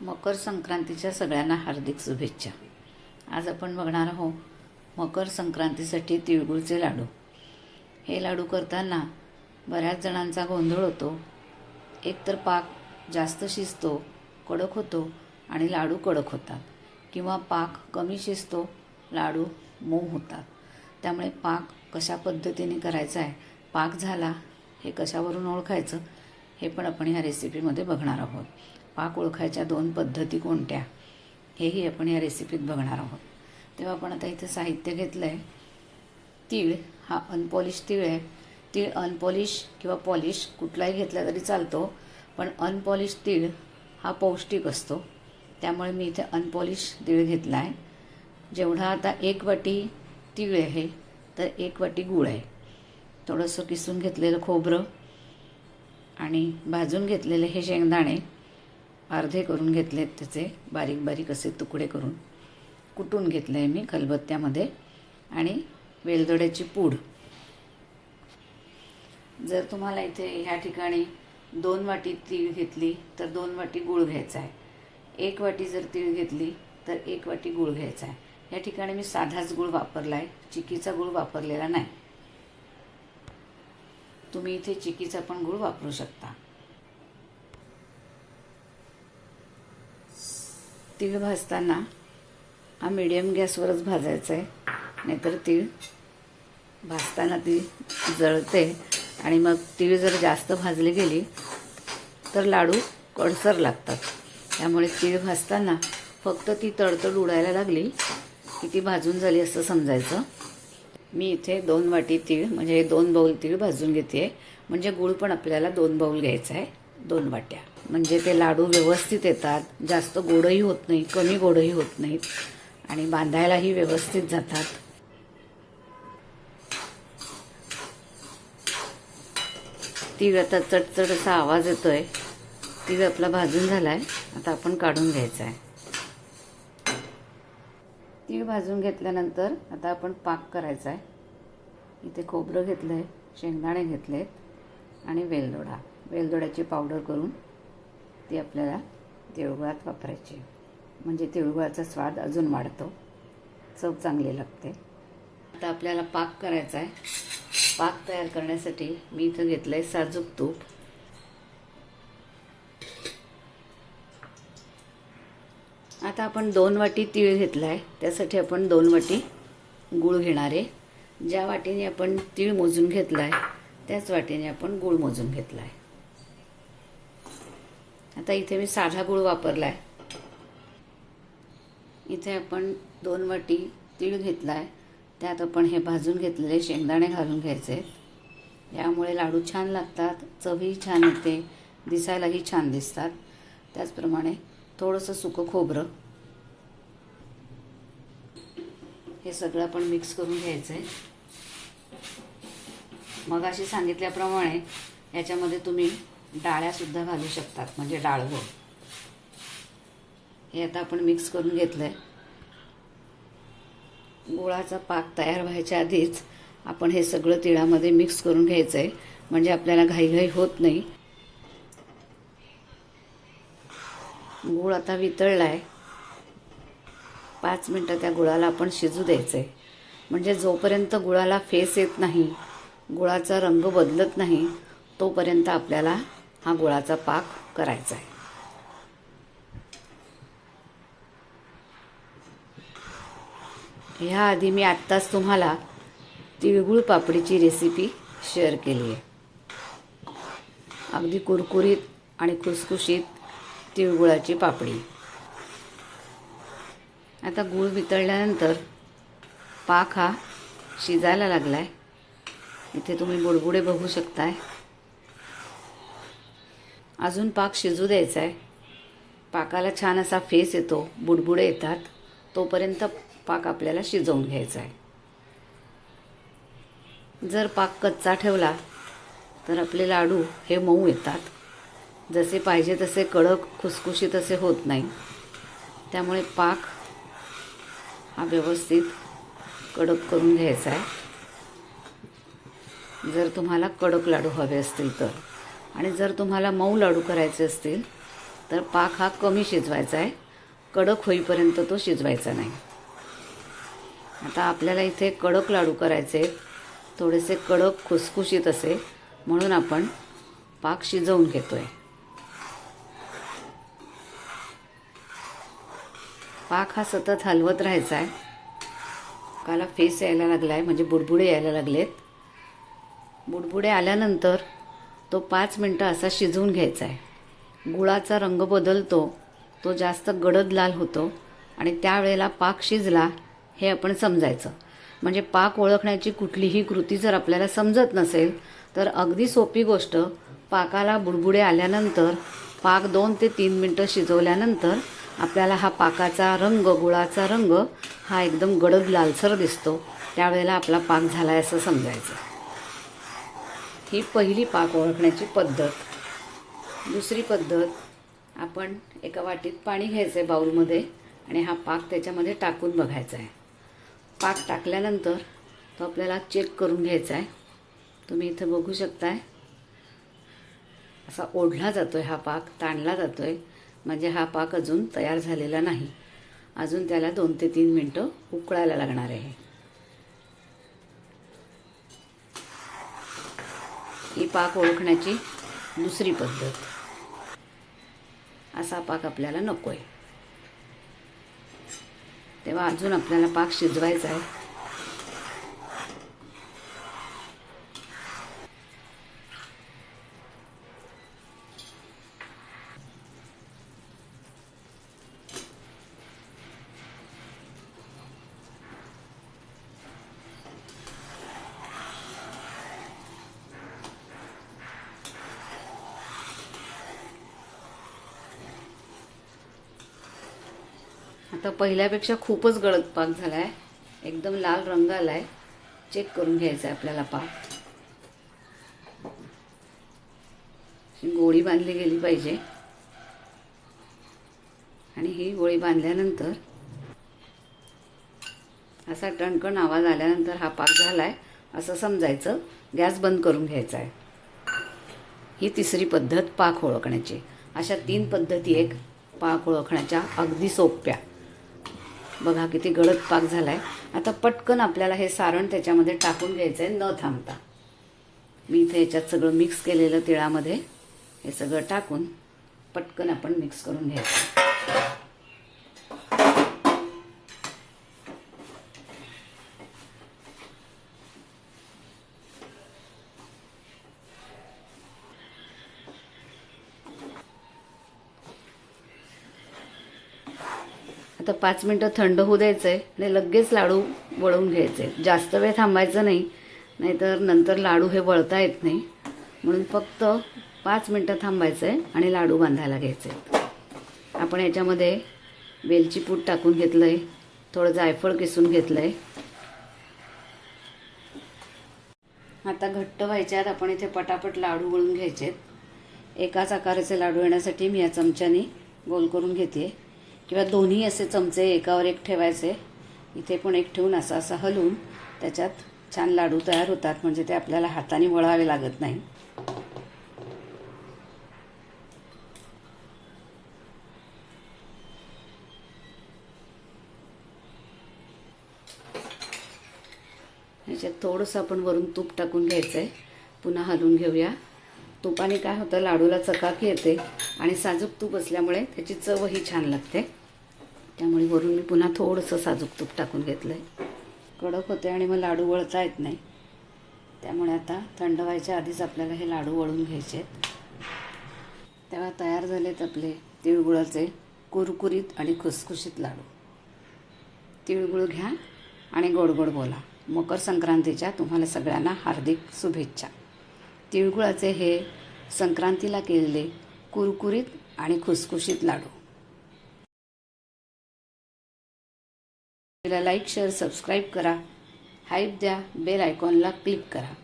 मकर संक्रांतीच्या सगळ्यांना हार्दिक शुभेच्छा. आज आपण बघणार आहोत मकर संक्रांतीसाठी तिळगुळचे लाडू. हे लाडू करताना बऱ्याच जणांचा गोंधळ होतो. एकतर पाक जास्त शिजतो कडक होतो आणि लाडू कडक होतात. किंवा पाक कमी शिजतो लाडू मऊ होतात. त्यामुळे पाक कशा पद्धतीने करायचा आहे पाक झाला हे कशावरून ओळखायचं हे पण आपण ह्या रेसिपीमध्ये बघणार आहोत. पाक ओळखायच्या दोन पद्धती कोणत्या हेही आपण या रेसिपीत बघणार आहोत. तेव्हा आपण आता इथं साहित्य घेतलं आहे तीळ हा अनपॉलिश तीळ आहे. तीळ अनपॉलिश किंवा पॉलिश कुठलाही घेतला तरी चालतो पण अनपॉलिश तीळ हा पौष्टिक असतो. त्यामुळे मी इथे अनपॉलिश तीळ घेतला आहे जेवढा आता एक वाटी तीळ आहे तर एक वाटी गूळ आहे. थोडंसं किसून घेतलेलं खोबरं आणि भाजून घेतलेले हे शेंगदाणे. अर्धे करून घेतलेत त्याचे बारीक बारीक असे तुकडे करून. कुटून घेतले आहे मी खलबत्त्यामध्ये. आणि वेलदोड्याची पूड. जर तुम्हाला इथे ह्या ठिकाणी दोन वाटी तीळ घेतली तर दोन वाटी गूळ घ्यायचा आहे. एक वाटी जर तीळ घेतली तर एक वाटी गूळ घ्यायचा आहे. या ठिकाणी मी साधाच गूळ वापरला आहे चिकीचा गूळ वापरलेला नाही. तुम्ही इथे चिकीचा पण गूळ वापरू शकता. तीळ भाजताना हा मिडियम गॅसवरच भाजायचा आहे. नाहीतर तीळ भाजताना ती जळते आणि मग तीळ जर जास्त भाजली गेली तर लाडू कडसर लागतात. त्यामुळे तीळ भाजताना फक्त ती तडतड उडायला लागली की ती भाजून झाली असं समजायचं. मी इथे दोन वाटी तीळ म्हणजे दोन बाऊल तीळ भाजून घेते म्हणजे गूळ पण आपल्याला दोन बाऊल घ्यायचा आहे. दोन वाट्या. म्हणजे ते लाडू व्यवस्थित येतात जास्त गोडही होत नाही कमी गोडही होत नाहीत आणि बांधायलाही व्यवस्थित जातात. तीळ आता चटचट असा आवाज येतोय. तीळ आपला भाजून झालाय. आता आपण काढून घ्यायचा आहे तीळ भाजून घेतल्यानंतर आता आपण पाक करायचा आहे इथे खोबरं घेतलं आहे शेंगदाणे घेतलेत आणि वेलदोडा. वेलदोड्याची पावडर करून ती आपल्याला तिळगुळात वापरायची. म्हणजे तिळगुळाचा स्वाद अजून वाढतो. चव चांगली लागते. आता आपल्याला पाक करायचा आहे पाक तयार करण्यासाठी मी इथं घेतलं आहे साजूक तूप. आता आपण दोन वाटी तीळ घेतला आहे त्यासाठी आपण दोन वाटी गूळ घेणार आहे. ज्या वाटीने आपण तीळ मोजून घेतला आहे त्याच वाटीने आपण गूळ मोजून घेतला आहे आता इथे मी साधा गूळ वापरला आहे इथे आपण दोन वाटी तीळ घेतला आहे त्यात आपण हे भाजून घेतलेले शेंगदाणे घालून घ्यायचे. यामुळे लाडू छान लागतात चवही छान येते दिसायलाही छान दिसतात. त्याचप्रमाणे थोडंसं सुकं खोबरं. हे सगळं आपण मिक्स करून घ्यायचं. आहे मग अशी सांगितल्याप्रमाणे याच्यामध्ये तुम्ही डाळ्यासुद्धा घालू शकतात म्हणजे डाळवं हे आता आपण मिक्स करून घेतलं आहे गुळाचा पाक तयार व्हायच्या आधीच आपण हे सगळं तिळामध्ये मिक्स करून घ्यायचं आहे म्हणजे आपल्याला घाईघाई होत नाही. गूळ आता वितळला आहे पाच मिनटं त्या गुळाला आपण शिजू द्यायचं आहे म्हणजे जोपर्यंत गुळाला फेस येत नाही गुळाचा रंग बदलत नाही तोपर्यंत आपल्याला हा गुळाचा पाक करायचा आहे. ह्या आधी मी आत्ताच तुम्हाला तिळगुळ पापडीची रेसिपी शेअर केली आहे. अगदी कुरकुरीत आणि खुसखुशीत तिळगुळाची पापडी. आता गूळ वितळल्यानंतर पाक हा शिजायला लागला आहे इथे तुम्ही बुडबुडे बघू शकताय. अजून पाक शिजू द्यायचा आहे पाकाला छान असा फेस येतो बुडबुडे येतात. तोपर्यंत पाक आपल्याला शिजवून घ्यायचा आहे जर पाक कच्चा ठेवला तर आपले लाडू हे मऊ येतात. जसे पाहिजे तसे कडक खुसखुशीत असे होत नाही. त्यामुळे पाक हा व्यवस्थित कडक करून घ्यायचा आहे जर तुम्हाला कडक लाडू हवे असतील तर. आणि जर तुम्हाला मऊ लाडू करायचे असतील तर पाक हा कमी शिजवायचा आहे. कडक होईपर्यंत तो शिजवायचा नाही. आता आपल्याला इथे कडक लाडू करायचे आहेत. थोडेसे कडक खुसखुशीत असे म्हणून आपण पाक शिजवून घेतो आहे पाक हा सतत हलवत राहायचा आहे. काला फेस यायला लागला आहे म्हणजे बुडबुडे यायला लागलेत. बुडबुडे आल्यानंतर तो पाच मिनटं असा शिजवून घ्यायचा आहे गुळाचा रंग बदलतो तो जास्त गडद लाल होतो आणि त्यावेळेला पाक शिजला हे आपण समजायचं. म्हणजे पाक ओळखण्याची कुठलीही कृती जर आपल्याला समजत नसेल तर अगदी सोपी गोष्ट पाकाला बुडबुडे आल्यानंतर पाक दोन ते तीन मिनटं शिजवल्यानंतर आपल्याला हा पाकाचा रंग गुळाचा रंग हा एकदम गडद लालसर दिसतो. त्यावेळेला आपला पाक झाला आहे असं समजायचं. ही पहिली पाक ओळखण्याची पद्धत. दुसरी पद्धत आपण एका वाटीत पाणी घ्यायचं आहे बाऊलमध्ये आणि हा पाक त्याच्यामध्ये टाकून बघायचा आहे पाक टाकल्यानंतर तो आपल्याला चेक करून घ्यायचा आहे तुम्ही इथं बघू शकताय. असा ओढला जातो आहे हा पाक ताणला जातो आहे म्हणजे हा पाक अजून तयार झालेला नाही. अजून त्याला दोन ते तीन मिनटं उकळायला लागणार आहे. ही पाक ओळखण्याची दुसरी पद्धत. असा पाक आपल्याला नको आहे तेव्हा अजून आपल्याला पाक शिजवायचा आहे. आता पहिल्यापेक्षा खूपच गळत पाक झाला आहे एकदम लाल रंग आला आहे चेक करून घ्यायचा आहे आपल्याला पाक. गोळी बांधली गेली पाहिजे. आणि ही गोळी बांधल्यानंतर असा टणकण आवाज आल्यानंतर हा पाक झाला आहे असं समजायचं. गॅस बंद करून घ्यायचा आहे ही तिसरी पद्धत पाक ओळखण्याची. अशा तीन पद्धती एक पाक ओळखण्याच्या अगदी सोप्या. बघा किती गडद पाक झाला आहे आता पटकन आपल्याला हे सारण त्याच्यामध्ये टाकून घ्यायचं आहे न थांबता. मी इथे याच्यात सगळं मिक्स केलेलं तिळामध्ये हे सगळं टाकून पटकन आपण मिक्स करून घ्यायचं. आता पाच मिनटं थंड होऊ द्यायचं आहे आणि लगेच लाडू वळवून घ्यायचे. जास्त वेळ थांबायचं नाही नाहीतर नंतर लाडू हे वळता येत नाही. म्हणून फक्त पाच मिनटं थांबायचं आहे आणि लाडू बांधायला घ्यायचे आपण याच्यामध्ये वेलची पूड टाकून घेतलं आहे थोडं जायफळ किसून घेतलं आहे आता घट्ट व्हायच्यात आपण इथे पटापट लाडू वळून घ्यायचे आहेत एकाच आकाराचे लाडू येण्यासाठी मी या चमच्याने गोल करून घेते किंवा दोन्ही असे चमचे एकावर एक ठेवायचे इथे पण एक ठेवून असं असं हलवून त्याच्यात छान लाडू तयार होतात म्हणजे ते आपल्याला हाताने वळावे लागत नाही. ह्याच्यात थोडंसं आपण वरून तूप टाकून घ्यायचं आहे पुन्हा हलवून घेऊया. तुपाने काय होतं लाडूला चकाकी येते आणि साजूक तूप असल्यामुळे त्याची चवही छान लागते. त्यामुळे वरून मी पुन्हा थोडंसं साजूक तूप टाकून घेतलं आहे कडक होते आणि मग लाडू वळता येत नाही. त्यामुळे आता थंड व्हायच्या आधीच आपल्याला हे लाडू वळून घ्यायचे आहेत तेव्हा तयार झालेत आपले तिळगुळाचे कुरकुरीत आणि खुसखुशीत लाडू. तिळगुळ घ्या आणि गोड गोड बोला. मकर संक्रांतीच्या तुम्हाला सगळ्यांना हार्दिक शुभेच्छा. तिळगुळाचे हे संक्रांतीला केलेले कुरकुरीत आणि खुसखुशीत लाडू. लाईक शेअर सबस्क्राईब करा. हाईप द्या. बेल आयकॉनला क्लिक करा.